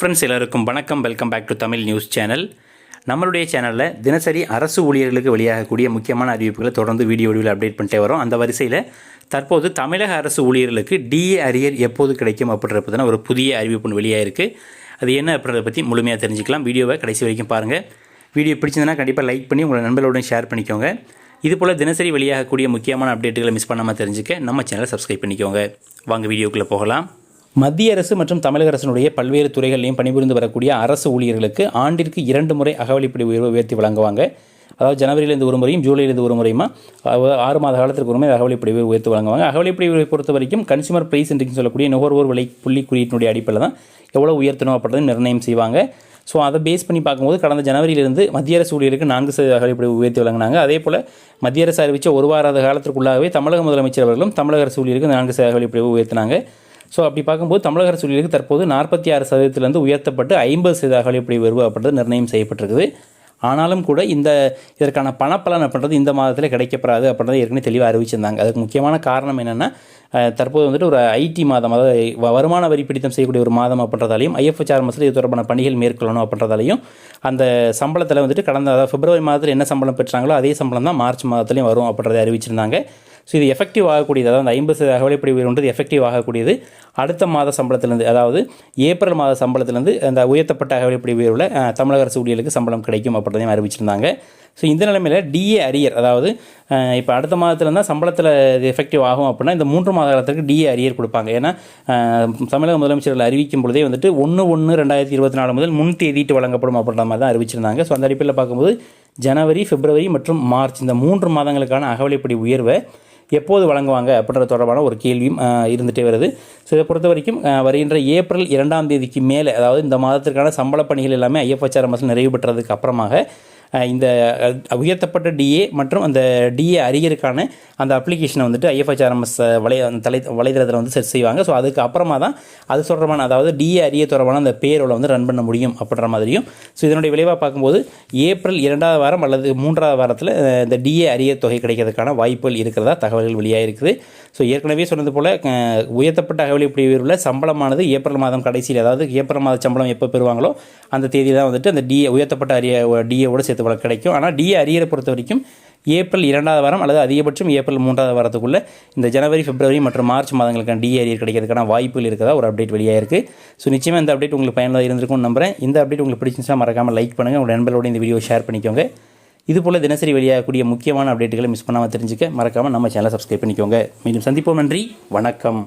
Friends எல்லாருக்கும் வணக்கம். Welcome back to Tamil news channel நம்மளுடைய சேனலில் தினசரி அரசு ஊழியர்களுக்கு வெளியாகக்கூடிய முக்கியமான அறிவிப்புகளை தொடர்ந்து வீடியோ வடிவில் அப்டேட் பண்ணிட்டே வரோம். அந்த வரிசையில் தற்போது தமிழக அரசு ஊழியர்களுக்கு டிஏ அரியர் எப்போது கிடைக்கும் அப்படின்றப்பதான ஒரு புதிய அறிவிப்பு வெளியாக இருக்குது அது என்ன அப்படின்றத பற்றி முழுமையாக தெரிஞ்சுக்கலாம். வீடியோவை கடைசி வரைக்கும் பாருங்கள் வீடியோ பிடிச்சிருந்தனா கண்டிப்பாக லைக் பண்ணி உங்கள் நண்பர்களுடன் ஷேர் பண்ணிக்கோங்க. இது போல் தினசரி வெளியாகக்கூடிய முக்கியமான அப்டேட்டுகளை மிஸ் பண்ணாமல் தெரிஞ்சுக்க நம்ம சேனலை சப்ஸ்கிரைப் பண்ணிக்கோங்க. வாங்க வீடியோக்குள்ளே போகலாம். மத்திய அரசு மற்றும் தமிழக அரசினுடைய பல்வேறு துறைகளிலையும் பணிபுரிந்து வரக்கூடிய அரசு ஊழியர்களுக்கு ஆண்டிற்கு இரண்டு முறை அகவலிப்படி உயர்வு உயர்த்தி வழங்குவாங்க. அதாவது ஜனவரியிலேருந்து ஒரு முறையும் ஜூலையிலேருந்து ஒரு முறையுமா ஆறு மாத காலத்திற்கு ஒரு முறை அகவலிப்படி உயர்வு உயர்த்தி வழங்குவாங்க. அகவலிப்படி உயர்வை பொறுத்த வரைக்கும் கன்சியூமர் ப்ரைஸ் இன்றைக்கு சொல்லக்கூடிய நுகர்வோர் விலை புள்ளி குறியீட்டினுடைய அடிப்படையில் தான் எவ்வளோ உயர்த்தணும் அப்படின்றத நிர்ணயம் செய்வாங்க. ஸோ அதை பேஸ் பண்ணி பார்க்கும்போது கடந்த ஜனவரியிலிருந்து மத்திய அரசு ஊழியருக்கு நான்கு சதவீத அகவலிப்படி உயர்த்தி வழங்கினாங்க. அதே போல் மத்திய அரசு அறிவித்த ஒரு வார காலத்திற்குள்ளாகவே தமிழக முதலமைச்சர் அவர்களும் தமிழக அரசு ஊழியருக்கு நான்கு சதவீத அகவலிப்படி உயர்த்தினாங்க. ஸோ அப்படி பார்க்கும்போது தமிழக அரசு ஊழியருக்கு தற்போது நாற்பத்தி ஆறு சதவீதத்திலிருந்து உயர்த்தப்பட்டு ஐம்பது சதவீத இப்படி உயர்வு அப்படின்றது நிர்ணயம் செய்யப்பட்டிருக்குது. ஆனாலும் கூட இந்த இதற்கான பணப்பலன் அப்படின்றது இந்த மாதத்தில் கிடைக்கப்படாது அப்படின்றத ஏற்கனவே தெளிவாக அறிவிச்சிருந்தாங்க. அதுக்கு முக்கியமான காரணம் என்னென்னா தற்போது வந்துட்டு ஒரு ஐடி மாதம் அதாவது வருமான வரி பிடித்தம் செய்யக்கூடிய ஒரு மாதம் அப்படின்றதாலையும் ஐஎஃப்எச்ஆர் மாதத்தில் இது தொடர்பான பணிகள் மேற்கொள்ளணும் அப்படின்றதாலையும் அந்த சம்பளத்தில் வந்துட்டு கடந்த அதாவது பிப்ரவரி மாதத்தில் என்ன சம்பளம் பெற்றாங்களோ அதே சம்பளம் தான் மார்ச் மாதத்துலையும் வரும் அப்படின்றத அறிவிச்சிருந்தாங்க. ஸோ இது எஃபெக்டிவ் ஆகக்கூடியது. அதாவது அந்த ஐம்பது சதவீத அகவலைப்படி உயர்வுன்றது எஃபெக்டிவ் ஆகக்கூடியது. அடுத்த மாத சம்பளத்திலேருந்து அதாவது ஏப்ரல் மாத சம்பளத்திலேருந்து அந்த உயர்த்தப்பட்ட அகவலைப்படி உயர்வில் தமிழக அரசு ஊழியர்களுக்கு சம்பளம் கிடைக்கும் அப்படின்றதையும் அறிவிச்சிருந்தாங்க. ஸோ இந்த நிலைமையில் டிஏ அரியர் அதாவது இப்போ அடுத்த மாதத்துலேருந்தால் சம்பளத்தில் இது எஃபெக்டிவ் ஆகும் அப்படின்னா இந்த மூன்று மாத காலத்திற்கு டிஏ அரியர் கொடுப்பாங்க. ஏன்னா தமிழக முதலமைச்சர்கள் அறிவிக்கும் பொழுதே வந்துட்டு ஒன்று ஒன்று ரெண்டாயிரத்தி இருபத்தி நாலு முதல் முன் தேதிட்டு வழங்கப்படும் அப்படின்ற மாதிரி தான் அறிவிச்சிருந்தாங்க. ஸோ அந்த அடிப்படையில் பார்க்கும்போது ஜனவரி பிப்ரவரி மற்றும் மார்ச் இந்த மூன்று மாதங்களுக்கான அகவலைப்படி உயர்வை எப்போது வழங்குவாங்க அப்படின்ற தொடர்பான ஒரு கேள்வியும் இருந்துகிட்டே வருது. ஸோ இதை பொறுத்த வரைக்கும் வருகின்ற ஏப்ரல் இரண்டாம் தேதிக்கு மேலே அதாவது இந்த மாதத்திற்கான சம்பள பணிகள் எல்லாமே ஐஎஃப்ஹெச்ஆர் மசல் நிறைவு பெற்றதுக்கு அப்புறமாக இந்த உயர்த்தப்பட்ட டிஏ மற்றும் அந்த டிஏ அரியருக்கான அந்த அப்ளிகேஷனை வந்துட்டு ஐஎஃப்ஹெச்ஆர்எம்எஸ் வலை அந்த தலை வலைதளத்தில் வந்து செட் செய்வாங்க. ஸோ அதுக்கு அப்புறமா தான் அது தொடர்பான அதாவது டிஏ அரிய தொடர்பான அந்த பேரோட வந்து ரன் பண்ண முடியும் அப்படின்ற மாதிரியும். ஸோ இதனுடைய விளைவாக பார்க்கும்போது ஏப்ரல் இரண்டாவது வாரம் அல்லது மூன்றாவது வாரத்தில் இந்த டிஏ அரிய தொகை கிடைக்கிறதுக்கான வாய்ப்புகள் இருக்கிறதா தகவல்கள் வெளியாக இருக்குது. ஸோ ஏற்கனவே சொன்னது போல் உயர்த்தப்பட்ட அகவலிப்படி உயர்வில் சம்பளமானது ஏப்ரல் மாதம் கடைசியில் அதாவது ஏப்ரல் மாத சம்பளம் எப்போ பெறுவாங்களோ அந்த தேதி தான் வந்துட்டு அந்த டிஏ உயர்த்தப்பட்ட அரிய டிஏவோட சேர்த்து வழங்க கிடைக்கும். ஆனால் டிஏ அரியரை பொறுத்த வரைக்கும் ஏப்ரல் இரண்டாவது வாரம் அல்லது அதிகபட்சம் ஏப்ரல் மூன்றாவது வாரத்துக்குள்ளே இந்த ஜனவரி பிப்ரவரி மற்றும் மார்ச் மாதங்களுக்கான டிஏ அரியர் கிடைக்கிறதுக்கான வாய்ப்புகள் இருக்கிறதா ஒரு அப்டேட் வெளியாயிருக்கு ஸோ நிச்சயமாக இந்த அப்டேட் உங்களுக்கு பயனுள்ள இருந்திருக்கும்னு நம்புறேன். இந்த அப்டேட் உங்களுக்கு பிடிச்சிருந்துச்சா மறக்காமல் லைக் பண்ணுங்கள் உங்கள் நண்பர்களோட இந்த வீடியோ ஷேர் பண்ணிக்கோங்க. இது போல் தினசரி வெளியாகக்கூடிய முக்கியமான அப்டேட்டுகளை மிஸ் பண்ணாமல் தெரிஞ்சுக்க மறக்காமல் நம்ம சேனலை சப்ஸ்கிரைப் பண்ணிக்கோங்க. மீண்டும் சந்திப்போம். நன்றி. வணக்கம்.